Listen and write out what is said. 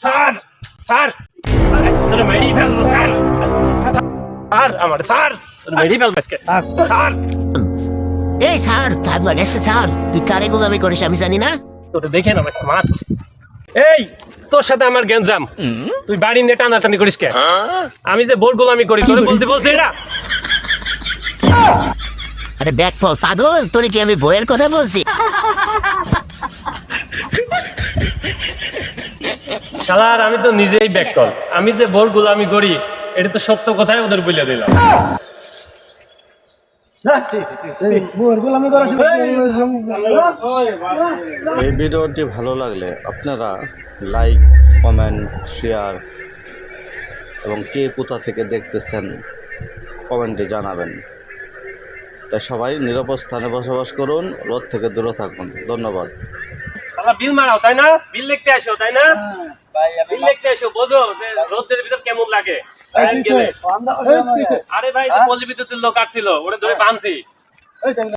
Sir sir. মেরেই ফেলব sir. Sir আমার স্যার মেরেই ফেলব আজকে। স্যার। এই স্যার থার্ড লাগাইছে স্যার। তুই কারে গোলামি করিস আমি জানি না। তোরে দেখে না আমার স্মার্ট এই তোর সাথে আমার গেঞ্জাম তুই বাড়ি নিয়ে টানাটানি করিস কে? আমি যে বোর গোলামি করি তোরে বলতে বলছি এটা। আরে ব্যাগ ফল পাগল তোর কি আমি বইয়ের কথা বলছি? শালার, আমি তো নিজেই ব্যাক কল আমি যে বোর গোলামি করি, এটা তো সত্য কথাই ওদের বলে দিলাম। এই ভিডিওটি ভালো লাগলে আপনারা লাইক, কমেন্ট, শেয়ার এবং কে কোথা থেকে দেখতেছেন কমেন্টে জানাবেন। তাই সবাই নিরাপদ স্থানে বসবাস করুন রোদ থেকে দূরে থাকুন। ধন্যবাদ। শালা বিল মারাও তাই না? বিল লিখতে আসো তাই না? বিল লিখতে আসো বোঝো যে রোদের ভিতর কেমন লাগে। আরে ভাই পল্লী বিদ্যুতের লোক আসছিল ওটা ধরে বানছি।